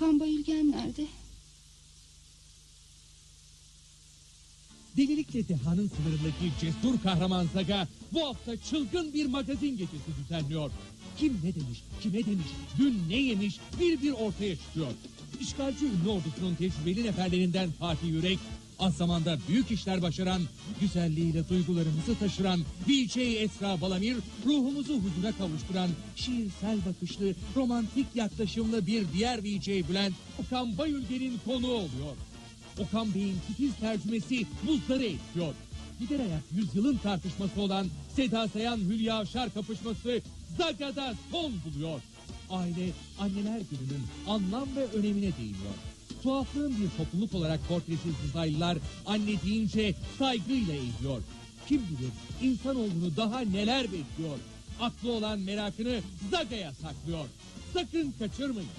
Okan Bayülgen nerede? Delilikle dehanın sınırındaki cesur kahraman Zaga bu hafta çılgın bir magazin gecesi düzenliyor. Kim ne demiş, kime demiş, dün ne yemiş bir bir ortaya çıkıyor. İşgalci ünlü ordusunun tecrübeli neferlerinden Fatih Yürek, az zamanda büyük işler başaran, güzelliğiyle duygularımızı taşıran VJ Esra Balamir, ruhumuzu huzura kavuşturan, şiirsel bakışlı, romantik yaklaşımlı bir diğer VJ Bülent, Okan Bayülgen'in konuğu oluyor. Okan Bey'in titiz tercümesi buzları etkiliyor. Gider ayak yüzyılın tartışması olan Seda Sayan Hülya Avşar kapışması Zaga'da son buluyor. Aile anneler gününün anlam ve önemine değiniyor. Tuhaflığın bir topluluk olarak portresiz uzaylılar anne deyince saygıyla eğiliyor. Kim bilir insanoğlunu daha neler bekliyor. Aklı olan merakını Zaga'ya saklıyor. Sakın kaçırmayın.